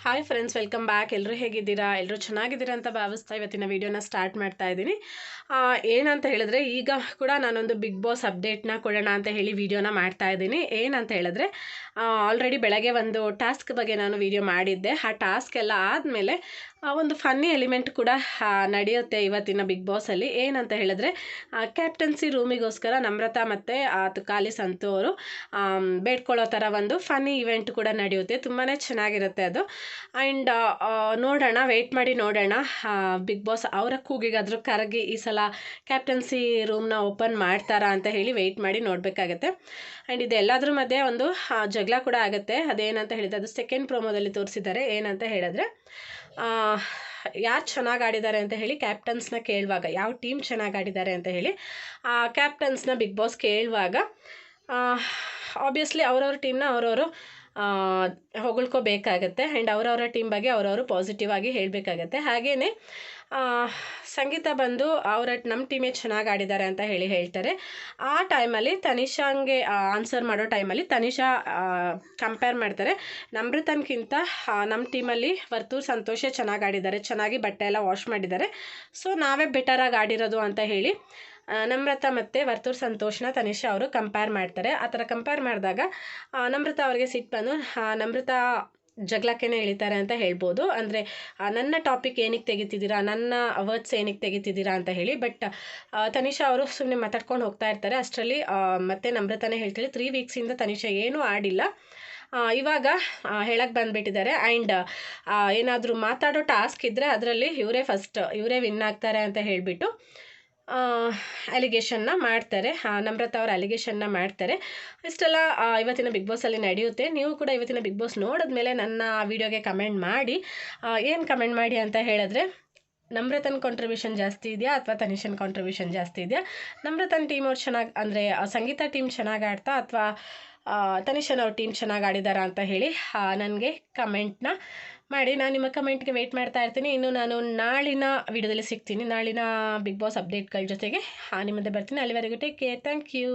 Hi friends welcome back ಎಲ್ಲರೂ ಹೇಗಿದ್ದೀರಾ? ಎಲ್ಲರೂ ಚೆನ್ನಾಗಿದ್ದೀರಾ ಅಂತ ಭಾವಿಸ್ತಾ ಇವತ್ತಿನ ವೀಡಿಯೋನ ಸ್ಟಾರ್ಟ್ ಮಾಡ್ತಾ ಇದ್ದೀನಿ. ಆ, ಏನಂತ ಹೇಳಿದ್ರೆ ಈಗ ಕೂಡ ನಾನೊಂದು ಬಿಗ್ ಬಾಸ್ ಅಪ್ಡೇಟ್ನ ಕೊಡೋಣ ಅಂತ ಹೇಳಿ ವೀಡಿಯೋನ ಮಾಡ್ತಾ ಇದ್ದೀನಿ. ಏನಂತ ಹೇಳಿದ್ರೆ ಆಲ್ರೆಡಿ ಬೆಳಗ್ಗೆ ಒಂದು ಟಾಸ್ಕ್ ಬಗ್ಗೆ ನಾನು ವೀಡಿಯೋ ಮಾಡಿದ್ದೆ. ಆ ಟಾಸ್ಕ್ ಎಲ್ಲ ಆದಮೇಲೆ ಒಂದು ಫನ್ನಿ ಎಲಿಮೆಂಟ್ ಕೂಡ ನಡೆಯುತ್ತೆ ಇವತ್ತಿನ ಬಿಗ್ ಬಾಸಲ್ಲಿ ಏನಂತ ಹೇಳಿದ್ರೆ ಕ್ಯಾಪ್ಟನ್ಸಿ ರೂಮಿಗೋಸ್ಕರ ನಮ್ರತಾ ಮತ್ತು ತುಕಾಲಿ ಸಂತು ಅವರು ಬೇಡ್ಕೊಳ್ಳೋ ಥರ ಒಂದು ಫನ್ನಿ ಇವೆಂಟ್ ಕೂಡ ನಡೆಯುತ್ತೆ. ತುಂಬಾ ಚೆನ್ನಾಗಿರುತ್ತೆ ಅದು. ಆ್ಯಂಡ್ ನೋಡೋಣ ವೆಯ್ಟ್ ಮಾಡಿ ನೋಡೋಣ. ಬಿಗ್ ಬಾಸ್ ಅವರ ಕೂಗಿಗಾದರೂ ಕರಗಿ ಈ ಸಲ ಕ್ಯಾಪ್ಟನ್ಸಿ ರೂಮ್ನ ಓಪನ್ ಮಾಡ್ತಾರಾ ಅಂತ ಹೇಳಿ ವೆಯ್ಟ್ ಮಾಡಿ ನೋಡಬೇಕಾಗತ್ತೆ. ಆ್ಯಂಡ್ ಇದೆಲ್ಲಾದ್ರ ಮಧ್ಯೆ ಒಂದು ಜಗಳ ಕೂಡ ಆಗುತ್ತೆ. ಅದೇನಂತ ಹೇಳಿದ್ರೆ ಅದು ಸೆಕೆಂಡ್ ಪ್ರೋಮೋದಲ್ಲಿ ತೋರಿಸಿದ್ದಾರೆ. ಏನಂತ ಹೇಳಿದ್ರೆ ಯಾರು ಚೆನ್ನಾಗಿ ಆಡಿದ್ದಾರೆ ಅಂತ ಹೇಳಿ ಕ್ಯಾಪ್ಟನ್ಸ್ನ ಕೇಳುವಾಗ, ಯಾವ ಟೀಮ್ ಚೆನ್ನಾಗಿ ಆಡಿದ್ದಾರೆ ಅಂತ ಹೇಳಿ, ಆ ಕ್ಯಾಪ್ಟನ್ಸ್ನ ಬಿಗ್ ಬಾಸ್ ಕೇಳುವಾಗ ಆಬ್ವಿಯಸ್ಲಿ ಅವ್ರವ್ರ ಟೀಮ್ನ ಅವರವರು ಹೊಗಳ್ಕೋಬೇಕಾಗತ್ತೆ. ಆ್ಯಂಡ್ ಅವರವರ ಟೀಮ್ ಬಗ್ಗೆ ಅವರವರು ಪಾಸಿಟಿವ್ ಆಗಿ ಹೇಳಬೇಕಾಗತ್ತೆ. ಹಾಗೇ ಸಂಗೀತ ಬಂದು ಅವರ ನಮ್ಮ ಟೀಮೇ ಚೆನ್ನಾಗಿ ಆಡಿದ್ದಾರೆ ಅಂತ ಹೇಳಿ ಹೇಳ್ತಾರೆ. ಆ ಟೈಮಲ್ಲಿ ತನಿಷಾಂಗೆ ಆನ್ಸರ್ ಮಾಡೋ ಟೈಮಲ್ಲಿ ತನಿಷಾ ಕಂಪೇರ್ ಮಾಡ್ತಾರೆ. ನಮ್ರತನ್ಗಿಂತ ನಮ್ಮ ಟೀಮಲ್ಲಿ ವರ್ತೂರ್ ಸಂತೋಷ ಚೆನ್ನಾಗಿ ಆಡಿದ್ದಾರೆ. ಚೆನ್ನಾಗಿ ಬಟ್ಟೆ ಎಲ್ಲ ವಾಶ್ ಮಾಡಿದ್ದಾರೆ. ಸೊ ನಾವೇ ಬೆಟರಾಗಿ ಆಡಿರೋದು ಅಂತ ಹೇಳಿ ನಮ್ರತಾ ಮತ್ತು ವರ್ತೂರ್ ಸಂತೋಷ್ನ ತನಿಷಾ ಅವರು ಕಂಪೇರ್ ಮಾಡ್ತಾರೆ. ಆ ಥರ ಕಂಪೇರ್ ಮಾಡಿದಾಗ ನಮ್ರತಾ ಅವರಿಗೆ ಸಿಟ್ಟು ಬಂದು ನಮ್ರತಾ ಜಗಳಕ್ಕೇನೆ ಇಳಿತಾರೆ ಅಂತ ಹೇಳ್ಬೋದು. ಅಂದರೆ ನನ್ನ ಟಾಪಿಕ್ ಏನಕ್ಕೆ ತೆಗಿತಿದ್ದೀರಾ, ನನ್ನ ವರ್ಡ್ಸ್ ಏನಕ್ಕೆ ತೆಗಿತಿದ್ದೀರಾ ಅಂತ ಹೇಳಿ. ಬಟ್ ತನಿಷಾ ಅವರು ಸುಮ್ಮನೆ ಮಾತಾಡ್ಕೊಂಡು ಹೋಗ್ತಾ ಇರ್ತಾರೆ. ಅಷ್ಟರಲ್ಲಿ ಮತ್ತೆ ನಮ್ರತಾನೇ ಹೇಳ್ತೀವಿ ತ್ರೀ ವೀಕ್ಸಿಂದ ತನಿಷಾ ಏನೂ ಆಡಿಲ್ಲ. ಇವಾಗ ಹೇಳಕ್ಕೆ ಬಂದುಬಿಟ್ಟಿದ್ದಾರೆ. ಆ್ಯಂಡ್ ಏನಾದರೂ ಮಾತಾಡೋ ಟಾಸ್ಕ್ ಇದ್ದರೆ ಅದರಲ್ಲಿ ಇವರೇ ಫಸ್ಟ್ ಇವರೇ ವಿನ್ ಆಗ್ತಾರೆ ಅಂತ ಹೇಳಿಬಿಟ್ಟು ಅಲಿಗೇಷನ್ನ ಮಾಡ್ತಾರೆ. ನಮ್ರತ ಅವ್ರ ಅಲಿಗೇಷನ್ನ ಮಾಡ್ತಾರೆ. ಇಷ್ಟೆಲ್ಲ ಇವತ್ತಿನ ಬಿಗ್ ಬಾಸಲ್ಲಿ ನಡೆಯುತ್ತೆ. ನೀವು ಕೂಡ ಇವತ್ತಿನ ಬಿಗ್ ಬಾಸ್ ನೋಡಿದ್ಮೇಲೆ ನನ್ನ ವಿಡಿಯೋಗೆ ಕಮೆಂಟ್ ಮಾಡಿ. ಏನು ಕಮೆಂಟ್ ಮಾಡಿ ಅಂತ ಹೇಳಿದ್ರೆ, ನಮ್ರತನ್ ಕಾಂಟ್ರಿಬ್ಯೂಷನ್ ಜಾಸ್ತಿ ಇದೆಯಾ ಅಥವಾ ತನಿಷನ್ ಕಾಂಟ್ರಿಬ್ಯೂಷನ್ ಜಾಸ್ತಿ ಇದೆಯಾ? ನಮ್ರತನ್ ಟೀಮ್ ಅವ್ರು ಚೆನ್ನಾಗಿ, ಅಂದರೆ ಸಂಗೀತ ಟೀಮ್ ಚೆನ್ನಾಗಿ ಆಡ್ತಾ ಅಥವಾ ತನಿಷನ್ ಅವ್ರ ಟೀಮ್ ಚೆನ್ನಾಗಿ ಆಡಿದಾರಾ ಅಂತ ಹೇಳಿ ನನಗೆ ಕಮೆಂಟ್ನ ಮಾಡಿ ನಾನು ನಿಮ್ಮ ಕಮೆಂಟ್ಗೆ ವೆಯ್ಟ್ ಮಾಡ್ತಾ ಇರ್ತೀನಿ. ಇನ್ನು ನಾನು ನಾಳಿನ ವಿಡಿಯೋದಲ್ಲಿ ಸಿಗ್ತೀನಿ. ನಾಳಿನ ಬಿಗ್ ಬಾಸ್ ಅಪ್ಡೇಟ್ಗಳ ಜೊತೆಗೆ ನಿಮ್ಮದೇ ಬರ್ತೀನಿ. ಅಲ್ಲಿವರೆಗೂ ಟೇಕ್ ಕೇರ್ ಥ್ಯಾಂಕ್ ಯು